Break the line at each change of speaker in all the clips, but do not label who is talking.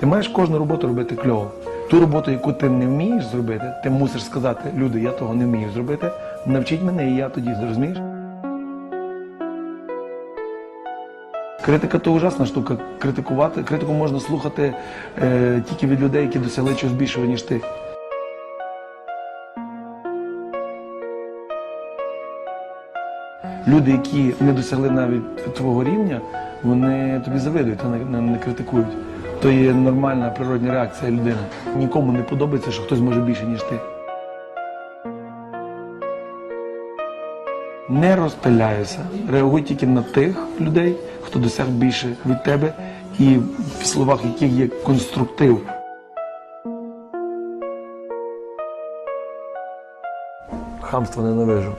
Ти маєш кожну роботу робити кльово. Ту роботу, яку ти не вмієш зробити, ти мусиш сказати, люди, я того не вмію зробити. Навчіть мене, і я тоді зрозумієш. Критика то ужасна штука. Критикувати. Критику можна слухати е, тільки від людей, які досягли чогось більшого, ніж ти. Люди, які не досягли навіть твого рівня, вони тобі завидують, а не, не, не критикують. То є нормальна природня реакція людини. Нікому не подобається, що хтось може більше, ніж ти. Не розпиляйся. Реагуй тільки на тих людей, хто досяг більше від тебе, і в словах яких є конструктив. Хамство ненавижу.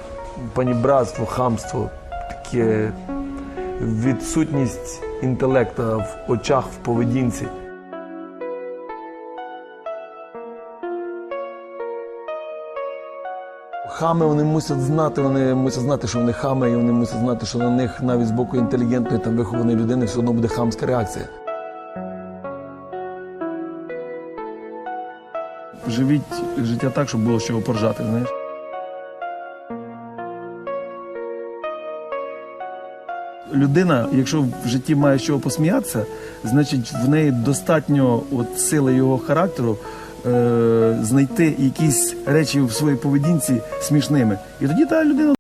Панібратство, хамство, таке відсутність інтелекта в очах, в поведінці. Хами вони мусять знати, вони мусять знати, що вони хами, і вони мусять знати, що на них навіть з боку інтелігентної та вихованої людини все одно буде хамська реакція. Живіть життя так, щоб було з чого поржати, знаєш. Людина, якщо в житті має з чого посміятися, значить в неї достатньо от сили його характеру е, знайти якісь речі в своїй поведінці смішними. І тоді та людина